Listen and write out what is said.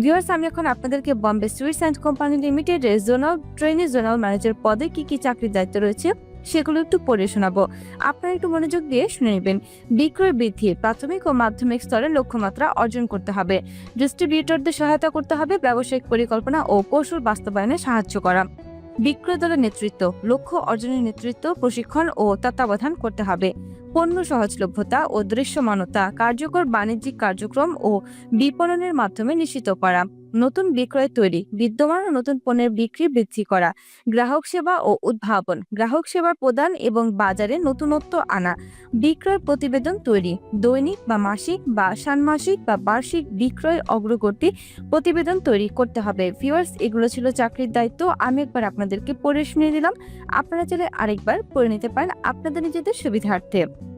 Viewers আমি এখন আপনাদেরকে বম্বে সুইটস অ্যান্ড কোম্পানি লিমিটেডের জোনাল ট্রেনি জোনাল ম্যানেজার পদে কি কি চাকরির দায়িত্ব রয়েছে সেগুলো একটু পড়ে শোনাবো। আপনারা একটু মনোযোগ দিয়ে শুনে নেবেন। বিক্রয় বৃদ্ধি, প্রাথমিক ও মাধ্যমিক স্তরে লক্ষ্যমাত্রা অর্জন করতে হবে। ডিস্ট্রিবিউটরদের সহায়তা করতে হবে, ব্যবসায়িক পরিকল্পনা ও কৌশল বাস্তবায়নে সাহায্য করা। বিক্রয় দলের নেতৃত্ব, লক্ষ্য অর্জনের নেতৃত্ব, প্রশিক্ষণ ও তত্ত্বাবধান করতে হবে। পণ্য সহজলভ্যতা ও দৃশ্যমানতা কার্যকর বাণিজ্যিক কার্যক্রম ও বিপণনের মাধ্যমে নিশ্চিত করা। নতুন বিক্রয় তৈরি, বিদ্যমান ও নতুন পণ্যের বিক্রি, বৃদ্ধি করা, গ্রাহক সেবা ও উদ্ভাবন, গ্রাহক সেবা প্রদান এবং বাজারে নতুনত্ব আনা, বিক্রয় প্রতিবেদন তৈরি, দৈনিক বা মাসিক বা ষান্মাসিক বা বার্ষিক বিক্রয় অগ্রগতি প্রতিবেদন তৈরি করতে হবে। ভিউয়ার্স, এগুলো ছিল চাকরির দায়িত্ব, আমি একবার আপনাদেরকে পড়ে শুনিয়ে দিলাম। আপনারা চাইলে আরেকবার পড়ে নিতে পারেন আপনাদের নিজেদের সুবিধার্থে।